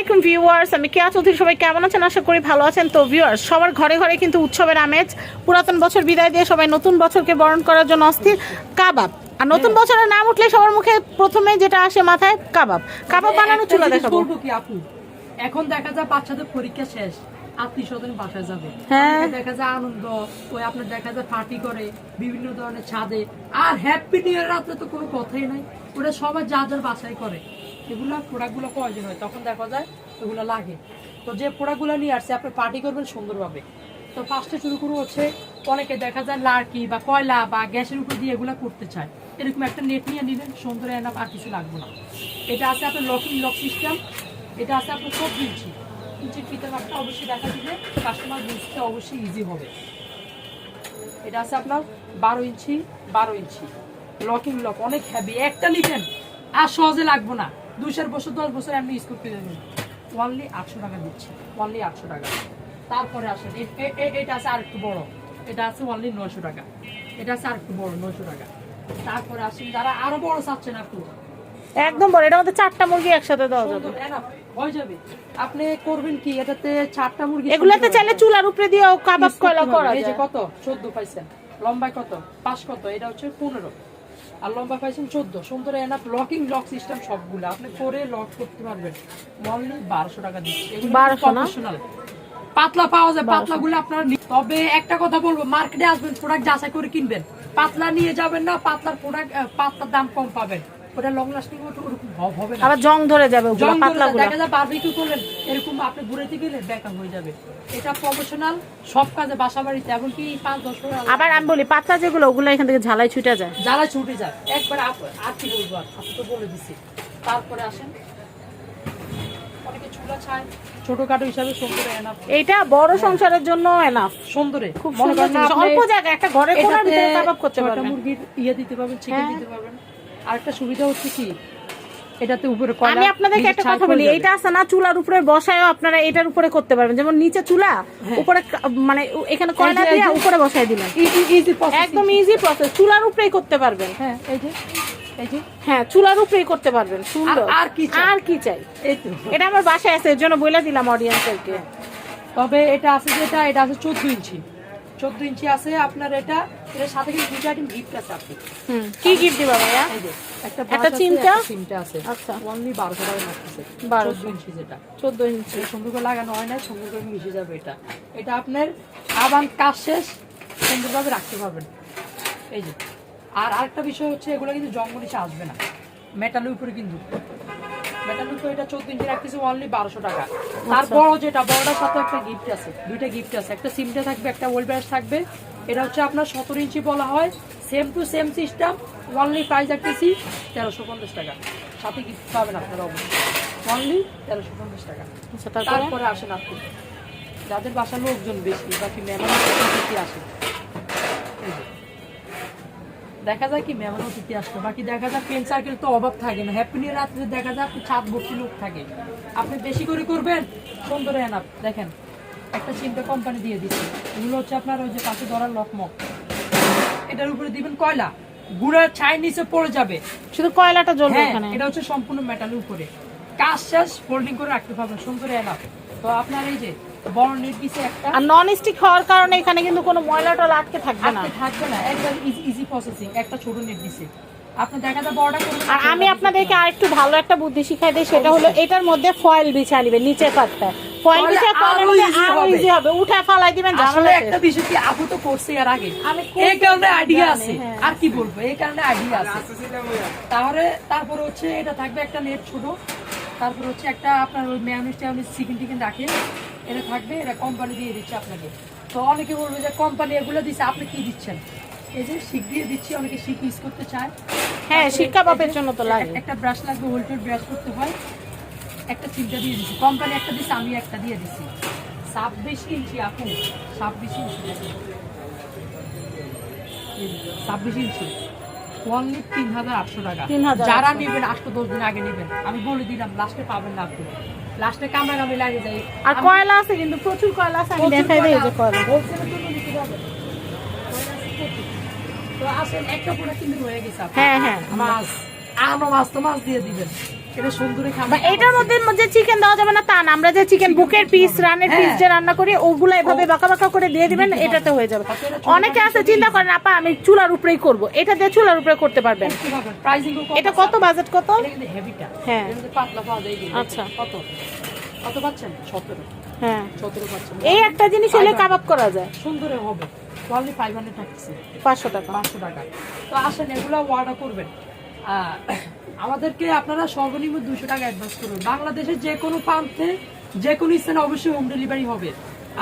আলাইকুম ভিউয়ার্স আমি কেয়া চৌধুরী সবাই কেমন আছেন? আশা করি ভালো আছেন। তো ভিউয়ার্স সবার ঘরে ঘরে কিন্তু উৎসবের আমেজ। পুরাতন বছর বিদায় দিয়ে সবাই নতুন বছরকে বরণ করার জন্য অস্থির। কাবাব। আর নতুন বছরের নাম উঠলে সবার মুখে প্রথমে যেটা আসে মাথায় কাবাব। কাবাব বানানো চুলা দেখাবো। এখন দেখা যায় বাচ্চাদের পরীক্ষা শেষ। আত্মীয় স্বজন বাসায় যাবে। হ্যাঁ। দেখা যায় আনন্দ ওই আপনার দেখা যায় পার্টি করে বিভিন্ন ধরনের ছাদে। আর হ্যাপি নিউ ইয়ার রাত্রে তো কোনো কথাই নাই। ওটা সবাই যা যার বাসায় করে। এগুলো প্রোডাক্টগুলো প্রয়োজন হয় তখন দেখা যায় এগুলো লাগে। তো যে প্রোডাক্টগুলো নিয়ে আসছে, আপনি পার্টি করবেন সুন্দরভাবে। তো ফার্স্টে শুরু করে হচ্ছে, অনেকে দেখা যায় লাড়কি বা কয়লা বা গ্যাসের উপর দিয়ে এগুলো করতে চায়। এরকম একটা নেট নিয়ে নিলেন সুন্দর এনাম আর কিছু লাগবে না। এটা আছে আপনার লকিং লক সিস্টেম এটা আছে আপনার চব্বিশ ইঞ্চি ইঞ্চির ফিতার অবশ্যই দেখা দিলে কাস্টমার বুঝতে অবশ্যই ইজি হবে। এটা আছে আপনার বারো ইঞ্চি বারো ইঞ্চি। লকিং লক অনেক হ্যাভি একটা নিবেন, আর সহজে লাগবে না। দুই চার বছর দশ বছর এমনি ইউজ করতে যাবেন ওনলি আটশো টাকা দিচ্ছি। ওনলি আটশো টাকা। তারপরে আসেন এটা আছে আরেকটু বড়। এটা আছে অনলি নয়শো টাকা। এটা আছে আরেকটু বড় নয়শো টাকা। তারপরে আসেন যারা আরও বড় চাচ্ছেন একটু একদম বড় এটার মধ্যে চারটা মুরগি একসাথে দেওয়া যাবে। হয়ে যাবে। আপনি করবেন কি এটাতে চারটা মুরগি এগুলাতে চাইলে চুলার উপরে দিয়েও কাবাব কয়লা করা এই যে যায়। কত? চোদ্দ পাইছেন। লম্বায় কত? পাঁচ কত? এটা হচ্ছে পনেরো। আর লম্বা পাইছেন চোদ্দ। সুন্দর এনাফ লকিং লক সিস্টেম সবগুলো। আপনি করে লক করতে পারবেন। মনলি বারোশো টাকা দিচ্ছি। এগুলো 1200 না? প্রফেশনাল পাতলা পাওয়া যায় পাতলা গুলো আপনার তবে একটা কথা বলব মার্কেটে আসবেন প্রোডাক্ট যাচাই করে কিনবেন। পাতলা নিয়ে যাবেন না পাতলার প্রোডাক্ট পাতলার দাম কম পাবেন। ওটা লং লাস্টিং ওরকম হবে না। আবার জং ধরে যাবে ওগুলো দেখা যায় বারবিকিউ করলেন এরকম আপনি ঘুরেতে গেলে বেকার হয়ে যাবে। এটা প্রফেশনাল সব কাজে বছর আবার আমি বলি পাতলা যেগুলো ওগুলো এখান থেকে ঝালাই ছুটে যায়। জ্বালা ছুটে যায়। একবার আর কি বলব আপনি তো বলে দিছি। তারপরে আসেন। অনেকে চুলা চায় ছোটখাটো হিসাবে সুন্দরে এনাফ এইটা বড় সংসারের জন্য এনাফ সুন্দরে খুব সুন্দর করেন জিনিস। আপনি অল্প জায়গা একটা ঘরে কোনার ভিতরে কাবাব করতে পারবেন। মুরগির ইয়ে দিতে পারবেন চিকেন হ্যাঁ। দিতে পারবেন। আরেকটা সুবিধা হচ্ছে কি? এটাতে উপরে আমি আপনাদেরকে একটা কথা বলি। এইটা আছে না চুলার উপরে বসায়ও আপনারা এটার উপরে করতে পারবেন। যেমন নিচে চুলা উপরে মানে এখানে কয়লা দিয়ে উপরে বসাই দিলেন। easy process। একদম ইজি প্রসেস চুলার উপরেই করতে পারবেন। হ্যাঁ এই যে হ্যাঁ চুলার উপরেই করতে পারবেন সুন্দর। আর কি আর কি চাই? এটা আমার বাসায় আছে এর জন্য বলে দিলাম অডিয়েন্সদেরকে তবে এটা আছে যেটা এটা আছে চোদ্দ ইঞ্চি। চোদ্দ ইঞ্চি আছে আপনার এটা এর সাথে কিন্তু দুটো আইটেম গিফট আছে আপনি হুম কি গিফট দিবা ভাইয়া? একটা একটা চিমটা? চিমটা আছে। আচ্ছা। অনলি বারোশো টাকা লাগতেছে 1200 বারোশো ইঞ্চি যেটা। চোদ্দ ইঞ্চি। সুন্দর করে লাগানো হয় না সুন্দর করে মিশে যাবে এটা। এটা আপনার আবার কাজ শেষ সুন্দরভাবে রাখতে পারবেন। এই যে। আর আরেকটা বিষয় হচ্ছে এগুলো কিন্তু জঙ্গল নিচে আসবে না। মেটালের উপরে কিন্তু। মেটালের উপরে এটা চোদ্দ ইঞ্চি রাখতেছে অনলি বারোশো টাকা। তার বড় যেটা বড়টার সাথে একটা গিফট আছে। দুইটা গিফট আছে। একটা সিমটা থাকবে একটা ওয়েল ব্রাশ থাকবে। এটা হচ্ছে আপনার সতেরো ইঞ্চি বলা হয়। Same to same system only price রাখতেছি তেরোশো পঞ্চাশ টাকা। সাথে গিফট পাবেন আপনারা অবশ্যই। অনলি তেরোশো পঞ্চাশ টাকা। আচ্ছা তারপরে? আসেন আপনি। যাদের বাসার লোকজন বেশি বাকি মেহমান অতিথি আসে? দেখা যায় কি মেহমান অতিথি আসলো বাকি দেখা যায় ফ্রেন্ড সার্কেল তো অভাব থাকে না। হ্যাপি নিউ রাত্রে দেখা যায় আপনি ছাদ ভর্তি লোক থাকে। আপনি বেশি করে করবেন সুন্দর এনাপ দেখেন একটা চিন্তা কোম্পানি দিয়ে দিচ্ছে এগুলো হচ্ছে আপনার ওই যে পাশে ধরার লকমক। এটার উপরে দিবেন কয়লা? গুড়ার ছাই নিচে পড়ে যাবে। শুধু কয়লাটা জ্বলবে হ্যাঁ এখানে? এটা হচ্ছে সম্পূর্ণ মেটালের উপরে। কাজ শেষ ফোল্ডিং করে রাখতে পারবেন সুন্দর এলাপ তো আপনার এই যে বড় নেট দিছে একটা আর নন স্টিক হওয়ার কারণে এখানে কিন্তু কোনো ময়লা টলা আটকে থাকবে না। থাকবে না একবার ইজি ইজি প্রসেসিং একটা ছোট নেট দিছে। আপনি দেখা যায় বড়টা করবেন আর আমি আপনাদেরকে আরেকটু ভালো একটা বুদ্ধি শিখাই দিই সেটা হলো এটার মধ্যে ফয়েল বিছায় নিবেন নিচের পাটটা। ফয়েল তাহলে করলে easy আরও হবে। ইজি হবে। উঠে ফালাই দিবেন আসলে একটা বিষয় কি আপু তো করছে এর আগে। আমি এই কারণে আইডিয়া আছে। হ্যাঁ। আর কি বলব এই কারণে আইডিয়া আছে। তাহলে তারপরে হচ্ছে এটা থাকবে একটা নেট ছোট। তারপর হচ্ছে একটা আপনার ওই ম্যানুস ট্যানুস চিকেন টিকেন রাখে। এটা থাকবে এটা কোম্পানি দিয়ে দিচ্ছে আপনাকে। তো অনেকে বলবে যে কোম্পানি এগুলো দিচ্ছে আপনি কি দিচ্ছেন? এই যে শিক দিয়ে দিচ্ছি অনেকে শিক ইউজ করতে চায়। হ্যাঁ, তারপরে শিক কাবাবের এই যে জন্য তো লাগে। একটা ব্রাশ লাগবে হোল্টের ব্রাশ করতে হয়। একটা চিমটা দিয়ে দিচ্ছি কোম্পানি একটা দিচ্ছে আমি একটা দিয়ে দিচ্ছি ছাব্বিশ ইঞ্চি আপু ছাব্বিশ ইঞ্চি। ছাব্বিশ ইঞ্চি। অনলি তিন হাজার আটশো টাকা। যারা নেবেন আটশো দশ দিন আগে নেবেন। আমি বলে দিলাম লাস্টে পাবেন না আপনি। লাস্টে কামড়াকামড়ি লাগে যায় আর কয়লা আছে কিন্তু? প্রচুর কয়লা আছে আমি দেখাই দিই যে কয়লা। তো আসেন একটা প্রোডাক্ট কিন্তু হয়ে গেছে। হ্যাঁ হ্যাঁ। মাছ। আনো মাছ তো মাছ দিয়ে দিবেন। এটা সুন্দরী খাবার এটার মধ্যে যে চিকেন দেওয়া যাবে না তা না। আমরা যে চিকেন বুকের পিস রানের পিস যে রান্না করি ওগুলো এভাবে বাঁকা বাঁকা করে দিয়ে দিবেন এটাতে হয়ে যাবে। অনেকে আছে চিন্তা করেন আপা আমি চুলার উপরেই করব। এটা দিয়ে চুলার উপরে করতে পারবেন। এটা কত? বাজেট কত? হ্যাঁ। আচ্ছা। কত? কত পাচ্ছেন? সতেরো। হ্যাঁ। সতেরো পাচ্ছেন। এই একটা জিনিস হলে কাবাব করা যায়। সুন্দর হবে। কোয়ালিটি ফাইভ হান্ড্রেড থাকছে। পাঁচশো টাকা। পাঁচশো টাকা। তো আসেন এগুলো অর্ডার করবেন। আমাদেরকে আপনারা সর্বনিম্ন দুশো টাকা অ্যাডভান্স করবেন বাংলাদেশের যে কোনো প্রান্তে, যে কোনো স্থানে অবশ্যই হোম ডেলিভারি হবে।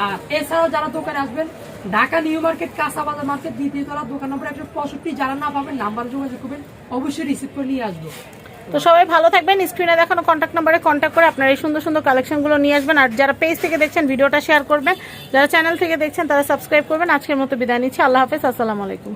আর এছাড়াও যারা দোকানে আসবেন, ঢাকা নিউ মার্কেট কাঁচা বাজার মার্কেট, দ্বিতীয় তলা, দোকান নম্বর একশো পঁয়ষট্টি, যারা না পাবেন, নাম্বার যোগাযোগ করবেন, অবশ্যই রিসিভ করে নিয়ে আসব। তো সবাই ভালো থাকবেন স্ক্রিনে দেখানো কন্ট্যাক্ট নাম্বারে কন্ট্যাক্ট করে আপনারা এই সুন্দর সুন্দর কালেকশনগুলো নিয়ে আসবেন। আর যারা পেজ থেকে দেখছেন, ভিডিওটা শেয়ার করবেন। যারা চ্যানেল থেকে দেখছেন, তারা সাবস্ক্রাইব করবেন। আজকের মতো বিদায় নিচ্ছি। আল্লাহ হাফেজ, আসসালামু আলাইকুম।